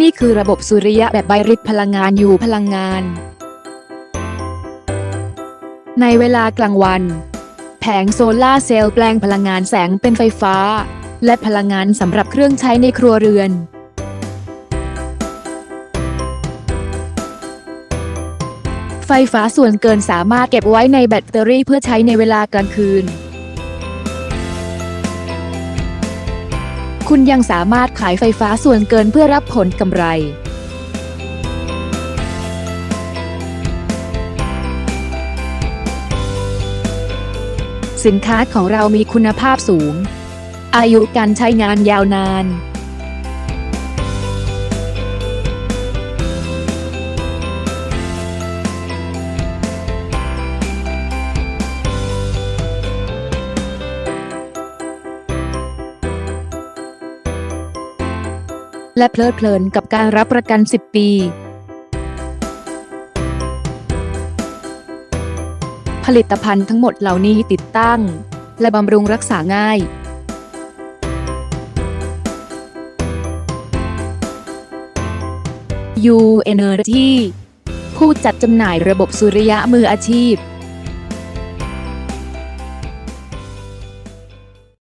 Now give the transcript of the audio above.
นี่คือระบบสุริยะแบบไบริดพลังงานอยู่พลังงาน ในเวลากลางวัน แผงโซลาร์เซลล์แปลงพลังงานแสงเป็นไฟฟ้า และพลังงานสำหรับเครื่องใช้ในครัวเรือน ไฟฟ้าส่วนเกินสามารถเก็บไว้ในแบตเตอรี่เพื่อใช้ในเวลากลางคืน คุณยังสามารถขายไฟฟ้าส่วนเกินเพื่อรับผลกำไร สินค้าของเรามีคุณภาพสูง อายุการใช้งานยาวนาน และเพลิดเพลินกับการรับประกัน 10 ปี ผลิตภัณฑ์ทั้งหมดเหล่านี้ติดตั้ง และบำรุงรักษาง่าย U Energy ผู้จัดจำหน่ายระบบสุริยะมืออาชีพ